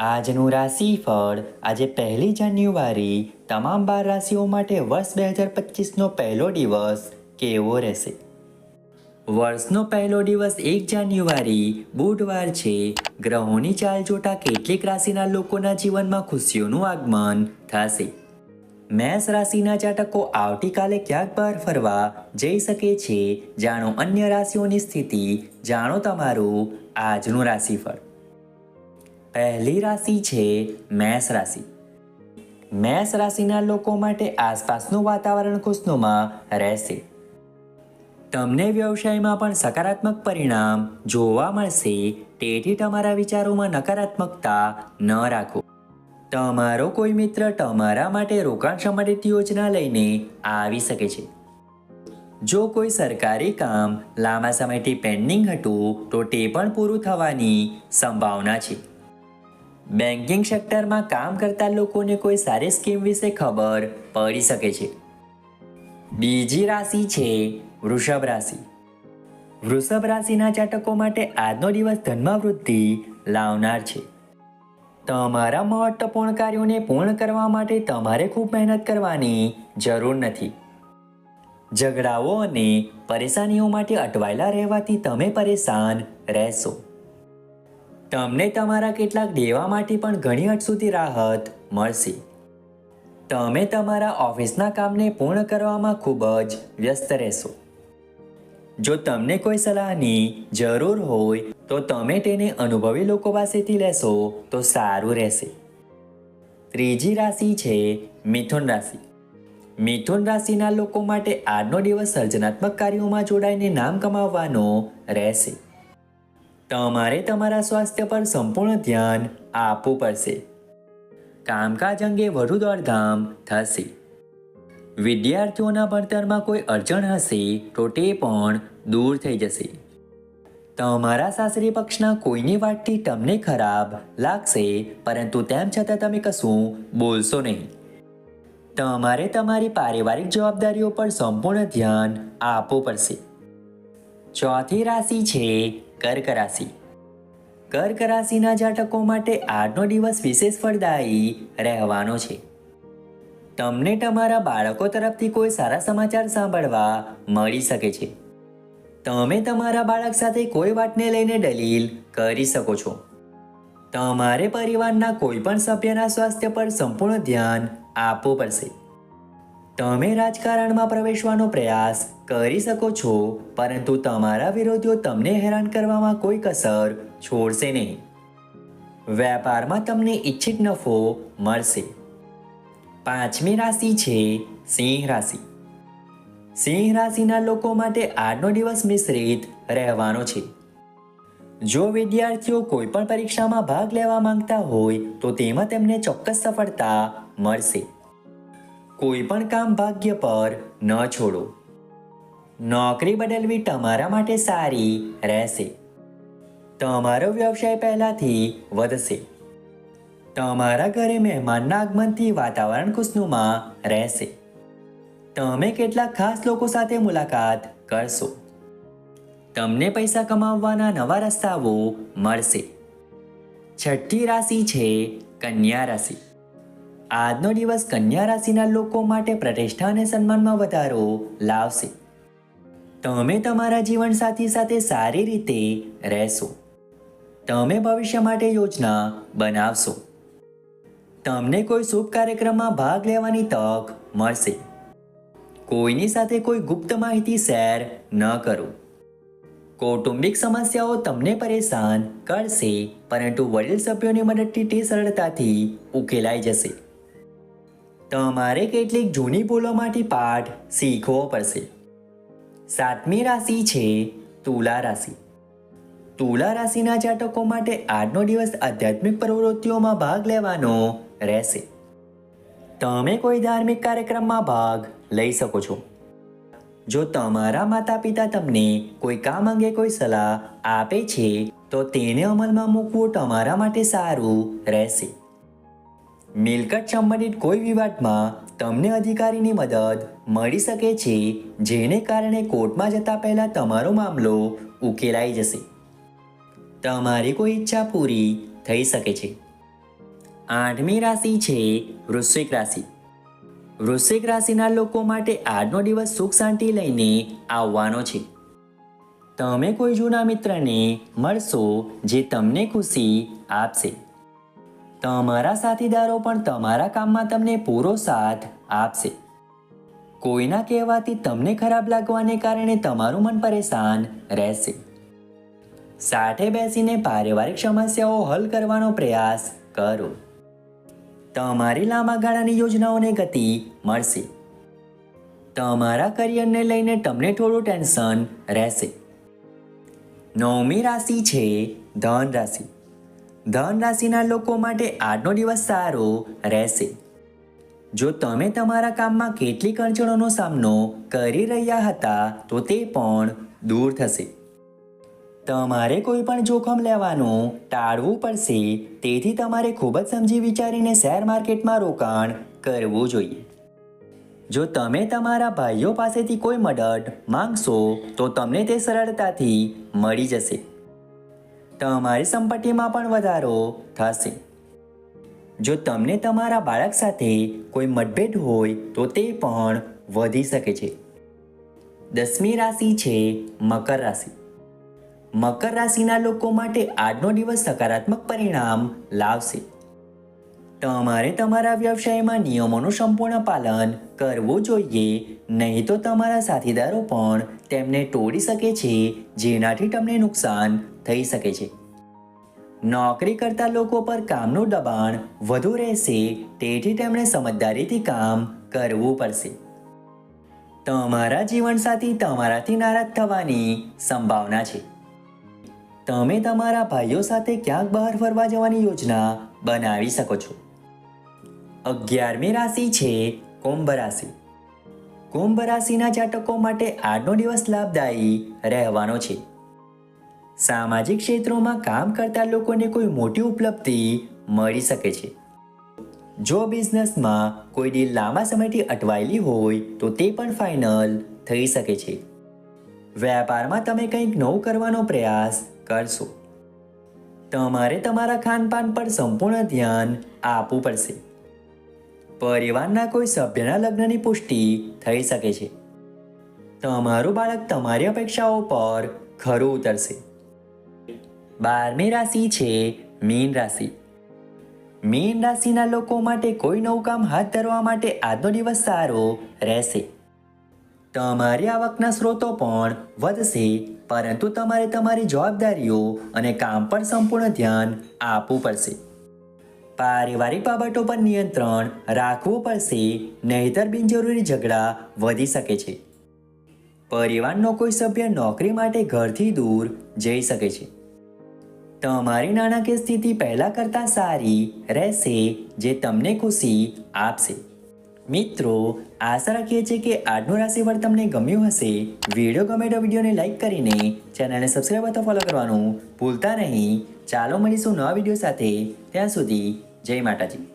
આજનું રાશિફળ આજે પહેલી જાન્યુઆરી તમામ બાર રાશિઓ માટે વર્ષ બે હજાર પચીસનો પહેલો દિવસ કેવો રહેશે? વર્ષનો પહેલો દિવસ એક જાન્યુઆરી, બુધવાર છે. ગ્રહોની ચાલ જોતા કેટલીક રાશિના લોકોના જીવનમાં ખુશીઓનું આગમન થશે. મેષ રાશિના જાતકો આવતીકાલે ક્યાંક બહાર ફરવા જઈ શકે છે. જાણો અન્ય રાશિઓની સ્થિતિ, જાણો તમારું આજનું રાશિફળ. પહેલી રાશિ છે મેષ રાશિ. મેષ રાશિના લોકો માટે આસપાસનું વાતાવરણ ખુશનુમાં રહેશે. તમને વ્યવસાયમાં પણ સકારાત્મક પરિણામ જોવા મળશે, તેથી તમારા વિચારોમાં નકારાત્મકતા ન રાખો. તમારો કોઈ મિત્ર તમારા માટે રોકાણ સંબંધિત યોજના લઈને આવી શકે છે. જો કોઈ સરકારી કામ લાંબા સમયથી પેન્ડિંગ હતું, તો તે પણ પૂરું થવાની સંભાવના છે. બેન્કિંગ સેક્ટરમાં કામ કરતા લોકોને કોઈ સારી સ્કીમ વિશે ખબર પડી શકે છે. બીજી રાશિ છે વૃષભ રાશિ. વૃષભ રાશિના જાતકો માટે આજનો દિવસ ધનમાં વૃદ્ધિ લાવનાર છે. તમારા મહત્વપૂર્ણ કાર્યોને પૂર્ણ કરવા માટે તમારે ખૂબ મહેનત કરવાની જરૂર નથી. ઝઘડાઓ અને પરેશાનીઓ માટે અટવાયેલા રહેવાથી તમે પરેશાન રહેશો. તમને તમારા કેટલાક દેવામાંથી પણ ઘણી હદ સુધી રાહત મળશે. તમે તમારા ઓફિસના કામને પૂર્ણ કરવામાં ખૂબ જ વ્યસ્ત રહેશો. જો તમને કોઈ સલાહની જરૂર હોય, તો તમે તેને અનુભવી લોકો પાસેથી લેશો તો સારું રહેશે. ત્રીજી રાશિ છે મિથુન રાશિ. મિથુન રાશિના લોકો માટે આજનો દિવસ સર્જનાત્મક કાર્યોમાં જોડાઈને નામ કમાવવાનો રહેશે. તમારે તમારા સ્વાસ્થ્ય પર સંપૂર્ણ ધ્યાન આપવું પડશે. કામકાજ અંગે વધુ દોડધામ થશે. વિદ્યાર્થીઓના ભણતરમાં કોઈ અડચણ હશે તો તે પણ દૂર થઈ જશે. તમારા સાસરી પક્ષના કોઈની વાતથી તમને ખરાબ લાગશે, પરંતુ તેમ છતાં તમે કશું બોલશો નહીં. તમારે તમારી પારિવારિક જવાબદારીઓ પર સંપૂર્ણ ધ્યાન આપવું પડશે. ચોથી રાશિ છે કર્ક રાશિ. કર્ક રાશિના જાતકો માટે આજનો દિવસ વિશેષ ફળદાયી રહેવાનો છે. તમને તમારા બાળકો તરફથી કોઈ સારા સમાચાર સાંભળવા મળી શકે છે. તમે તમારા બાળક સાથે કોઈ વાતને લઈને દલીલ કરી શકો છો. તમારે પરિવારના કોઈ પણ સભ્યના સ્વાસ્થ્ય પર સંપૂર્ણ ધ્યાન આપવું પડશે. તમે રાજકારણમાં પ્રવેશવાનો પ્રયાસ કરી શકો છો, પરંતુ તમારા વિરોધીઓ તમને હેરાન કરવામાં કોઈ કસર છોડશે નહીં. વેપારમાં તમને ઈચ્છિત નફો મળશે. પાંચમી રાશિ છે સિંહ રાશિ. સિંહ રાશિના લોકો માટે આજનો દિવસ મિશ્રિત રહેવાનો છે. જો વિદ્યાર્થીઓ કોઈ પણ પરીક્ષામાં ભાગ લેવા માંગતા હોય, તો તેમાં તેમને ચોક્કસ સફળતા મળશે. કોઈ પણ કામ ભાગ્ય પર ન છોડો. નોકરી બદલવી તમારા માટે સારી રહેશે. તમારો વ્યવસાય પહેલાથી વધશે. તમારા ઘરે મહેમાનના આગમનથી વાતાવરણ ખુશનુમા રહેશે. તમે કેટલાક ખાસ લોકો સાથે મુલાકાત કરશો. તમને પૈસા કમાવવાના નવા રસ્તાઓ મળશે. છઠ્ઠી રાશિ છે કન્યા રાશિ. આજનો દિવસ કન્યા રાશિના લોકો માટે પ્રતિષ્ઠા અને સન્માનમાં વધારો લાવશે. તમે તમારા જીવનસાથી સાથે સારી રીતે રહેશો. તમે ભવિષ્ય માટે યોજના બનાવશો. તમને કોઈ શુભ કાર્યક્રમમાં ભાગ લેવાની તક મળશે. કોઈની સાથે કોઈ ગુપ્ત માહિતી શેર ન કરો. કૌટુંબિક સમસ્યાઓ તમને પરેશાન કરશે, પરંતુ વડીલ સભ્યોની મદદથી તે સરળતાથી ઉકેલાઈ જશે. તમારે કેટલીક જૂની ભૂલોમાંથી પાઠ શીખવો પડશે. સાતમી રાશિ છે તુલા રાશિ. તુલા રાશિના જાતકો માટે આજનો દિવસ આધ્યાત્મિક પ્રવૃત્તિઓમાં ભાગ લેવાનો રહેશે. તમે કોઈ ધાર્મિક કાર્યક્રમમાં ભાગ લઈ શકો છો. જો તમારા માતા પિતા તમને કોઈ કામ અંગે કોઈ સલાહ આપે છે, તો તેને અમલમાં મૂકવું તમારા માટે સારું રહેશે. મિલકત સંબંધિત કોઈ વિવાદમાં તમને અધિકારીની મદદ મળી શકે છે, જેને કારણે કોર્ટમાં જતા પહેલાં તમારો મામલો ઉકેલાઈ જશે. તમારી કોઈ ઈચ્છા પૂરી થઈ શકે છે. આઠમી રાશિ છે વૃશ્ચિક રાશિ. વૃશ્ચિક રાશિના લોકો માટે આજનો દિવસ સુખ શાંતિ લઈને આવવાનો છે. તમે કોઈ જૂના મિત્રને મળશો જે તમને ખુશી આપશે. તમારા સાથીદારો પણ તમારા કામમાં તમને પૂરો સાથ આપશે. કોઈના કહેવાથી તમને ખરાબ લાગવાને કારણે તમારું મન પરેશાન રહેશે. સાથે બેસીને પારિવારિક સમસ્યાઓ હલ કરવાનો પ્રયાસ કરો. તમારી લાંબા ગાળાની યોજનાઓને ગતિ મળશે. તમારા કરિયરને લઈને તમને થોડું ટેન્શન રહેશે. નવમી રાશિ છે ધન રાશિ. ધન રાશિના લોકો માટે આજનો દિવસ સારો રહેશે. જો તમે તમારા કામમાં કેટલીક અડચણોનો સામનો કરી રહ્યા હતા, તો તે પણ દૂર થશે. તમારે કોઈ પણ જોખમ લેવાનું ટાળવું પડશે, તેથી તમારે ખૂબ જ સમજી વિચારીને શેર માર્કેટમાં રોકાણ કરવું જોઈએ. જો તમે તમારા ભાઈઓ પાસેથી કોઈ મદદ માંગશો, તો તમને તે સરળતાથી મળી જશે. તમારી સંપત્તિમાં પણ વધારો થશે. જો તમને તમારા બાળક સાથે કોઈ મતભેદ હોય, તો તે પણ વધી શકે છે. દસમી રાશિ છે મકર રાશિ. મકર રાશિના લોકો માટે આજનો દિવસ સકારાત્મક પરિણામ લાવશે. તમારે તમારા વ્યવસાયમાં નિયમોનું સંપૂર્ણ પાલન કરવું જોઈએ, નહીં તો તમારા સાથીદારો પણ તેમને તોડી શકે છે, જેનાથી તમને નુકસાન થઈ શકે છે. નોકરી કરતા લોકો પર કામનું દબાણ વધુ રહેશે તેથી તેમણે સમજદારીથી કામ કરવું પડશે. તમારા જીવનસાથી તમારાથી નારાજ થવાની સંભાવના છે. તમે તમારા ભાઈઓ સાથે ક્યાંક બહાર ફરવા જવાની યોજના બનાવી શકો છો. અગિયારમી રાશિ છે કુંભ રાશિ. કુંભ રાશિના જાતકો માટે આજનો દિવસ લાભદાયી રહેવાનો છે. સામાજિક ક્ષેત્રોમાં કામ કરતા લોકોને કોઈ મોટી ઉપલબ્ધિ મળી શકે છે. જો બિઝનેસમાં કોઈ ડીલ લાંબા સમયથી અટવાયેલી હોય, તો તે પણ ફાઇનલ થઈ શકે છે. વેપારમાં તમે કંઈક નવું કરવાનો પ્રયાસ કરશો. તમારે તમારા ખાનપાન પર સંપૂર્ણ ધ્યાન આપવું પડશે. પરિવારના કોઈ સભ્યના લગ્નની પુષ્ટિ થઈ શકે છે. તમારું બાળક તમારી અપેક્ષાઓ પર ખરું ઉતરશે. બારમી રાશિ છે મીન રાશિ. મીન રાશિના લોકો માટે કોઈ નવું કામ હાથ ધરવા માટે આજનો દિવસ સારો રહેશે. તમારી આવકના સ્ત્રોતો પણ વધશે, પરંતુ તમારે તમારી જવાબદારીઓ અને કામ પર સંપૂર્ણ ધ્યાન આપવું પડશે. પારિવારિક બાબતો પર નિયંત્રણ રાખવું પડશે, નહીતર બિનજરૂરી ઝઘડા વધી શકે છે. પરિવારનો કોઈ સભ્ય નોકરી માટે ઘરથી દૂર જઈ શકે છે. તમારી નાણાકીય સ્થિતિ પહેલાં કરતાં સારી રહેશે જે તમને ખુશી આપશે. મિત્રો, આશા રાખીએ છીએ કે આજનું રાશિફળ તમને ગમ્યું હશે. વીડિયો ગમે તો વિડીયોને લાઇક કરીને ચેનલને સબસ્ક્રાઈબ અથવા ફોલો કરવાનું ભૂલતા નહીં. ચાલો મળીશું નવા વીડિયો સાથે. ત્યાં સુધી જય માતાજી.